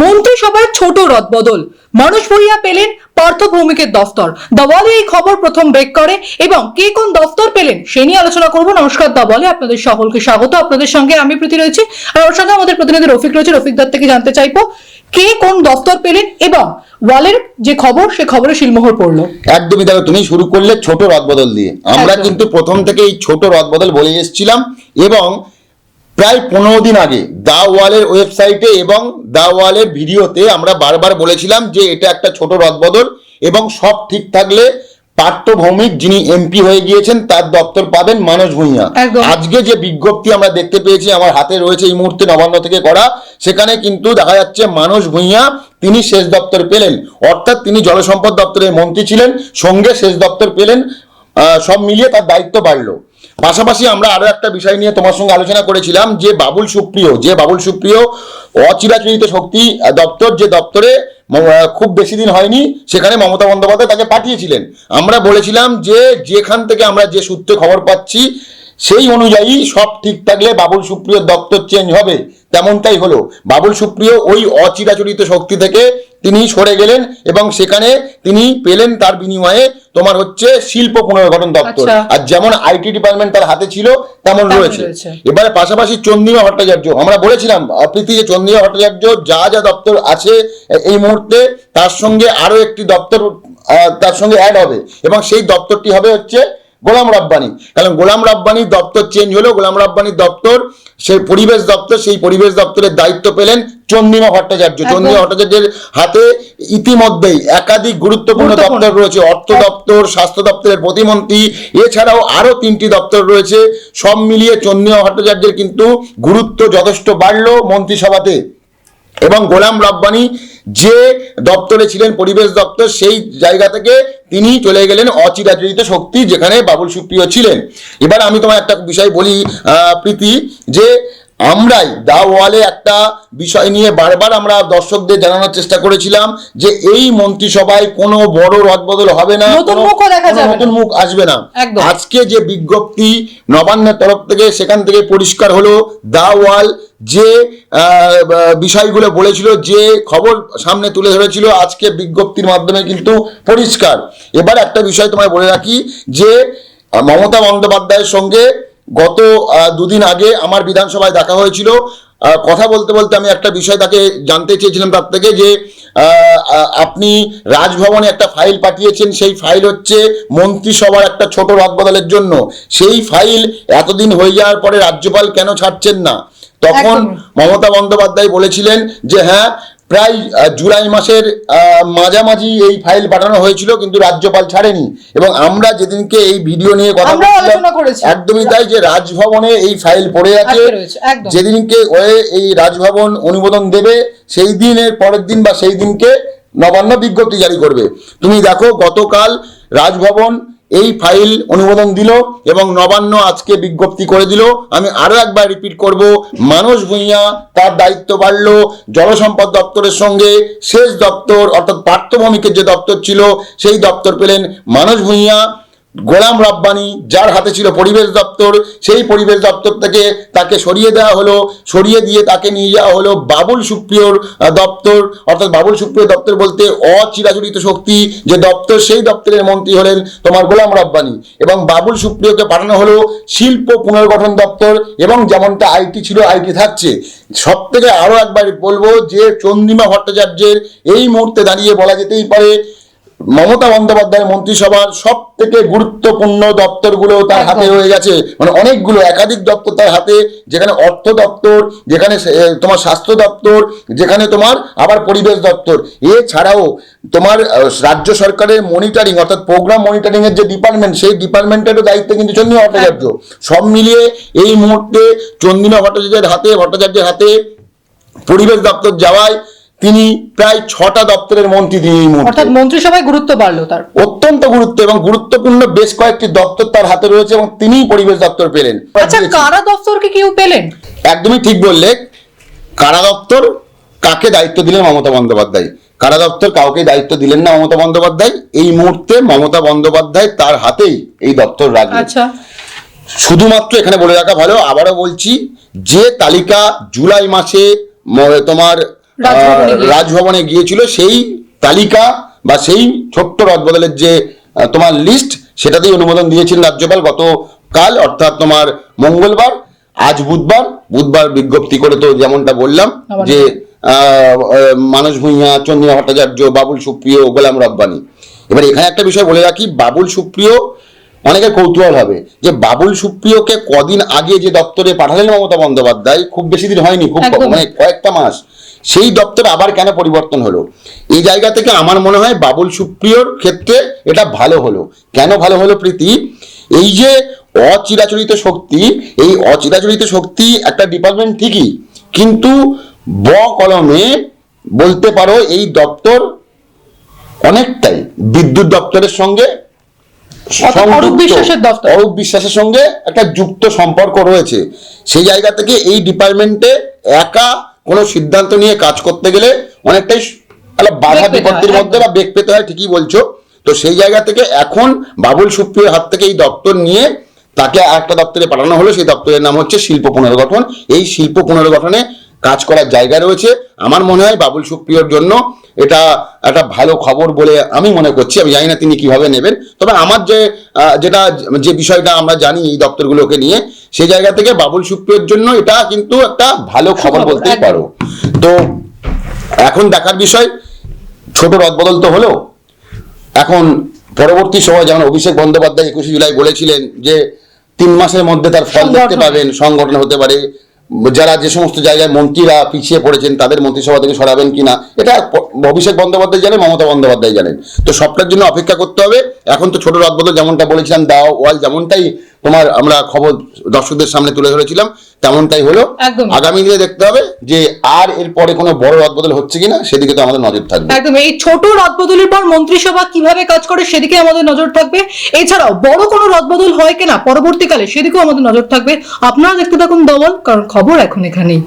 মন্ত্রিসভায় ছোট রদবদল। মানুষ ভূঁইয়া পেলেন পার্থ ভৌমিকের দফতর। দাওয়ালে এই খবর প্রথম ব্রেক করে এবং কে কোন দফতর পেলেন সে নিয়ে আলোচনা করব। নমস্কার দাওয়ালে আপনাদের সকলকে স্বাগত। আপনাদের সঙ্গে আমি প্রীতি রয়েছি। আর ওর সঙ্গে আমাদের প্রতিনিধি রফিক রয়েছে। রফিক দার থেকে জানতে চাইব কে কোন দফতর পেলেন এবং ওয়ালের যে খবর সে খবরে শিলমোহর পড়ল। একদমই দেখো তুমি শুরু করলে ছোট রদবদল দিয়ে। আমরা কিন্তু প্রথম থেকে এই ছোট রদবদল বলে এসেছিলাম এবং প্রায় পনেরো দিন আগে দা ওয়ালের ওয়েবসাইটে এবং দা ওয়ালের ভিডিওতে আমরা বারবার বলেছিলাম যে এটা একটা ছোট রদবদল এবং সব ঠিক থাকলে পার্থভৌমিক যিনি এমপি হয়ে গিয়েছেন তার দপ্তর পাবেন মানস ভূঁইয়া। আজকে যে বিজ্ঞপ্তি আমরা দেখতে পেয়েছি আমার হাতে রয়েছে এই মুহূর্তে নবান্ন থেকে করা সেখানে কিন্তু দেখা যাচ্ছে মানস ভূঁইয়া তিনি শেষ দপ্তর পেলেন। অর্থাৎ তিনি জলসম্পদ দপ্তরের মন্ত্রী ছিলেন সঙ্গে শেষ দপ্তর পেলেন সব মিলিয়ে তার দায়িত্ব বাড়লো। পাশাপাশি আমরা আরও একটা বিষয় নিয়ে তোমার সঙ্গে আলোচনা করেছিলাম, যে বাবুল সুপ্রিয়, যে বাবুল সুপ্রিয় অচিরাচরিত শক্তি দপ্তর, যে দপ্তরে খুব বেশি দিন হয়নি, সেখানে মমতা বন্দ্যোপাধ্যায় তাকে পাঠিয়েছিলেন। আমরা বলেছিলাম যে যেখান থেকে আমরা যে সূত্রে খবর পাচ্ছি, সেই অনুযায়ী সব ঠিক থাকলে বাবুল সুপ্রিয়র দপ্তর চেঞ্জ হবে। তেমনটাই হলো। বাবুল সুপ্রিয় ওই অচিরাচরিত শক্তি থেকে তিনি সরে গেলেন এবং সেখানে তিনি পেলেন তার বিনিময়ে তোমার হচ্ছে শিল্প পুনর্গঠন দপ্তর আচ্ছা। আর যেমন আইটি ডিপার্টমেন্ট তার হাতে ছিল তেমন রয়েছে। এবারে পাশাপাশি চন্দ্রিমা ভট্টাচার্য আমরা বলেছিলাম আহ, প্রীতি যে চন্দ্রিমা ভট্টাচার্য যা যা দপ্তর আছে এই মুহূর্তে তার সঙ্গে আরও একটি দপ্তর তার সঙ্গে অ্যাড হবে এবং সেই দপ্তরটি হবে হচ্ছে গোলাম রাব্বানি কারণ গোলাম রাব্বানির দপ্তর চেঞ্জ হলো গোলাম রাব্বানির দপ্তর সেই পরিবেশ দপ্তর সেই পরিবেশ দপ্তরের দায়িত্ব পেলেন চন্দ্রিমা ভট্টাচার্য। চন্দ্রিমা ভট্টাচার্যের হাতে ইতিমধ্যেই একাধিক গুরুত্বপূর্ণ। দপ্তর রয়েছে অর্থ দপ্তর স্বাস্থ্য দপ্তরের প্রতিমন্ত্রী এছাড়াও আরও তিনটি দপ্তর রয়েছে সব মিলিয়ে চন্দ্রিমা ভট্টাচার্যের কিন্তু গুরুত্ব যথেষ্ট বাড়লো মন্ত্রিসভাতে এবং গোলাম রব্বানি যে দপ্তরে ছিলেন পরিবেশ দপ্তর সেই জায়গা থেকে তিনি চলে গেলেন অচিরাচরিত শক্তি যেখানে বাবুল সুপ্রিয় ছিলেন এবার আমি তোমার একটা বিষয় বলি প্রীতি যে আমরাই দা ওয়ালে একটা বিষয় নিয়ে বারবার আমরা দর্শকদের জানানোর চেষ্টা করেছিলাম যে এই মন্ত্রিসভায় কোনো বড় রদবদল হবে না নতুন দেখা যাবে নতুন মুখ আসবে না। আজকে যে বিজ্ঞপ্তি নবান্নের তরফ থেকে সেখান থেকে পরিষ্কার হলো দা ওয়াল যে বিষয়গুলো বলেছিল যে খবর সামনে তুলে ধরেছিল আজকে বিজ্ঞপ্তির মাধ্যমে কিন্তু পরিষ্কার। এবার একটা বিষয় তোমায় বলে রাখি যে মমতা বন্দ্যোপাধ্যায়ের সঙ্গে গত দুদিন আগে আমার বিধানসভায় দেখা হয়েছিল। কথা বলতে বলতে আমি একটা বিষয় তাকে জানতে চেয়েছিলাম তার থেকে যে আপনি রাজভবনে একটা ফাইল পাঠিয়েছেন সেই ফাইল হচ্ছে মন্ত্রিসভার একটা ছোট রদবদলের জন্য। সেই ফাইল এতদিন হয়ে যাওয়ার পরে রাজ্যপাল কেন ছাড়ছেন না? তখন মমতা বন্দ্যোপাধ্যায় বলেছিলেন যে হ্যাঁ প্রায় জুলাই মাসের মাঝামাঝি এই ফাইল পাঠানো হয়েছিল কিন্তু রাজ্যপাল ছাড়েনি এবং আমরা যেদিনকে এই ভিডিও নিয়ে কথা। একদমই তাই যে রাজভবনে এই ফাইল পড়ে আছে। যেদিনকে ওয়ে এই রাজভবন অনুমোদন দেবে সেই দিনের পরের দিন বা সেই দিনকে নবান্ন বিজ্ঞপ্তি জারি করবে তুমি দেখো গতকাল রাজভবন এই ফাইল অনুমোদন দিল এবং নবান্ন আজকে বিজ্ঞপ্তি করে দিল। আমি আরও একবার রিপিট করব, মানস ভূঁইয়া তার দায়িত্ব বাড়ল জলসম্পদ দপ্তরের সঙ্গে। শেষ দপ্তর অর্থাৎ পার্থভূমিকের যে দপ্তর ছিল, সেই দপ্তর পেলেন মানস ভূঁইয়া। গোলাম রাব্বানি যার হাতে ছিল পরিবেশ দপ্তর, সেই পরিবেশ দপ্তর থেকে তাকে সরিয়ে দেওয়া হলো। সরিয়ে দিয়ে তাকে নিয়ে যাওয়া হলো বাবুল সুপ্রিয়র দপ্তর। অর্থাৎ বাবুল সুপ্রিয় দপ্তর বলতে অচিরাচরিত শক্তি, যে দপ্তর, সেই দপ্তরের মন্ত্রী হলেন তোমার গোলাম রাব্বানি। এবং বাবুল সুপ্রিয়কে পাঠানো হলো শিল্প পুনর্গঠন দপ্তর, এবং যেমনটা আইটি ছিল, আইটি থাকছে। সব থেকে আরও একবার বলব যে চন্দ্রিমা ভট্টাচার্যের এই মুহূর্তে দাঁড়িয়ে বলা যেতেই পারে মমতা বন্দ্যোপাধ্যায় মন্ত্রিসভার সব থেকে গুরুত্বপূর্ণ দপ্তরগুলো তার হাতে রয়ে গেছে। মানে অনেকগুলো একাধিক দপ্তর তার হাতে যেখানে অর্থ দপ্তর যেখানে তোমার স্বাস্থ্য দপ্তর যেখানে তোমার আবার পরিবেশ দপ্তর। এছাড়াও তোমার রাজ্য সরকারের মনিটরিং অর্থাৎ প্রোগ্রাম মনিটরিং এর যে ডিপার্টমেন্ট সেই ডিপার্টমেন্টেরও দায়িত্ব কিন্তু চন্দ্রিমা ভট্টাচার্য। সব মিলিয়ে এই মুহূর্তে চন্দ্রিমা ভট্টাচার্যের হাতে ভট্টাচার্যের হাতে পরিবেশ দপ্তর যাওয়ায় তিনি প্রায় ছটা দপ্তরের মন্ত্রী তিনি এই মুহূর্তে। অর্থাৎ মন্ত্রিসভায় গুরুত্ব বাড়লো তার। অত্যন্ত গুরুত্ব এবং গুরুত্বপূর্ণ বেশ কয়েকটি দপ্তর তার হাতে রয়েছে এবং তিনিই পরিবেশ দপ্তর পেলেন। আচ্ছা কারা দফতরকে কেউ পেলেন? একদমই ঠিক বললে কারা দপ্তর? কাকে দায়িত্ব দিলেন মমতা বন্দ্যোপাধ্যায়? কারা দপ্তর? কাউকে দায়িত্ব দিলেন না মমতা বন্দ্যোপাধ্যায়। এই মুহূর্তে মমতা বন্দ্যোপাধ্যায় তার হাতেই এই দপ্তর রাখলেন। আচ্ছা। শুধুমাত্র এখানে বলে রাখা ভালো আবারও বলছি যে তালিকা জুলাই মাসে তোমার রাজভবনে গিয়েছিল। সেই তালিকা বা সেই ছোট্ট রদবদলের যে তোমার লিস্ট সেটাতেই অনুমোদন দিয়েছিলেন রাজ্যপাল গতকাল অর্থাৎ তোমার মঙ্গলবার। আজ বুধবার বুধবার বিজ্ঞপ্তি করে তো যেমনটা বললাম যে মানস ভূঁইয়া চন্দ্রিমা ভট্টাচার্য বাবুল সুপ্রিয় গোলাম রব্বানি। এবার এখানে একটা বিষয় বলে রাখি বাবুল সুপ্রিয় অনেকের কৌতূহল হবে যে বাবুল সুপ্রিয়কে কদিন আগে যে দপ্তরে পাঠালেন মমতা বন্দ্যোপাধ্যায় খুব বেশি দিন হয়নি খুব মানে কয়েকটা মাস। সেই দপ্তর আবার কেন পরিবর্তন হলো? এই জায়গা থেকে আমার মনে হয় বাবুল সুপ্রিয়র ক্ষেত্রে এটা ভালো হলো। কেন ভালো হলো প্রীতি? এই যে অচিরাচরিত শক্তি এই অচিরাচরিত শক্তি একটা ডিপার্টমেন্ট ঠিকই কিন্তু ব কলমে বলতে পারো এই দপ্তর অনেকটাই বিদ্যুৎ দপ্তরের সঙ্গে। অরূপ বিশ্বাসের সঙ্গে একটা যুক্ত সম্পর্ক রয়েছে। সেই জায়গা থেকে এই ডিপার্টমেন্টে একা কোনো সিদ্ধান্ত নিয়ে কাজ করতে গেলে অনেকটাই একটা বাধা বিপত্তির মধ্যে বা বেগ পেতে হয় ঠিকই বলছো। তো সেই জায়গা থেকে এখন বাবুল সুপ্রিয়র হাত থেকে এই দপ্তর নিয়ে তাকে একটা দপ্তরে পাঠানো হলো। সেই দপ্তরের নাম হচ্ছে শিল্প পুনর্গঠন। এই শিল্প পুনর্গঠনে কাজ করার জায়গা রয়েছে। আমার মনে হয় বাবুল সুপ্রিয়র জন্য এটা একটা ভালো খবর বলে আমি মনে করছি। আমি জানি না তিনি কীভাবে নেবেন। তবে আমার যে যেটা যে বিষয়টা আমরা জানি এই দপ্তরগুলোকে নিয়ে সেই জায়গা থেকে বাবুল সুপ্রিয়র জন্য এটা কিন্তু একটা ভালো খবর বলতেই পারো। তো এখন দেখার বিষয় ছোট রদবদল তো হলো। এখন পরবর্তী সময় যেমন অভিষেক বন্দ্যোপাধ্যায় একুশে জুলাই বলেছিলেন যে তিন মাসের মধ্যে তার ফল দেখতে পাবেন সংগঠন হতে পারে। যারা যে সমস্ত জায়গায় মন্ত্রীরা পিছিয়ে পড়েছেন, তাদের মন্ত্রিসভা থেকে সরাবেন কিনা, এটা ভবিষ্যৎ অভিষেক বন্দ্যোপাধ্যায় জানেন, মমতা বন্দ্যোপাধ্যায় জানেন। তো সবটার জন্য অপেক্ষা করতে হবে। এখন তো ছোট রদবদল যেমনটা বলেছিলাম, দাও, ওয়াল যেমনটাই তোমার আমরা খবর দর্শকদের সামনে তুলে ধরেছিলাম তেমনটাই হলো। আগামী দিনে দেখতে হবে যে আর এরপরে কোনো বড় রদবদল হচ্ছে কিনা সেদিকে তো আমাদের নজর থাকবে। একদম এই ছোট রদবদলের পর মন্ত্রিসভা কীভাবে কাজ করে সেদিকে আমাদের নজর থাকবে। এছাড়াও বড় কোনো রদবদল হয় কিনা পরবর্তীকালে সেদিকেও আমাদের নজর থাকবে। আপনারা দেখতে থাকুন দমন কারণ খবর এখন এখানেই।